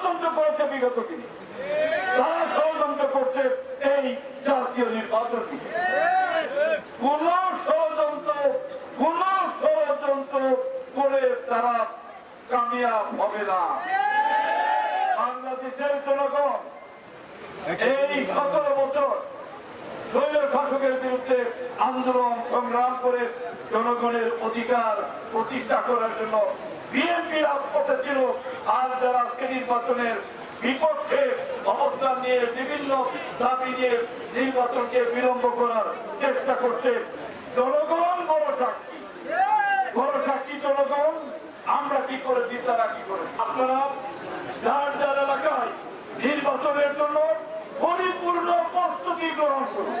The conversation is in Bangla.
ষড়যন্ত্র করেছে বিগত দিনে। তারা ষড়যন্ত্র করছে এই জাতীয় নির্বাচন কোন ষড়যন্ত্র কোন ষড়যন্ত্র করে তারা কামিয়াব হবে না। বাংলাদেশের জনগণ এই সতেরো বছর শৈল শাসকের বিরুদ্ধে আন্দোলন সংগ্রাম করে জনগণের অধিকার প্রতিষ্ঠা করার জন্য বিএনপি রাজপথে ছিল আর যারা আজকে নির্বাচনের বিপক্ষে অবস্থান নিয়ে বিভিন্ন দাবি নিয়ে নির্বাচনকে বিলম্ব করার চেষ্টা করছে জনগণ, বড় সাক্ষী। বড় সাক্ষী জনগণ, আমরা কি করেছি, তারা কি করে আপনারা যার যার এলাকায় নির্বাচনের জন্য পরিপূর্ণ প্রস্তুতি গ্রহণ করুন।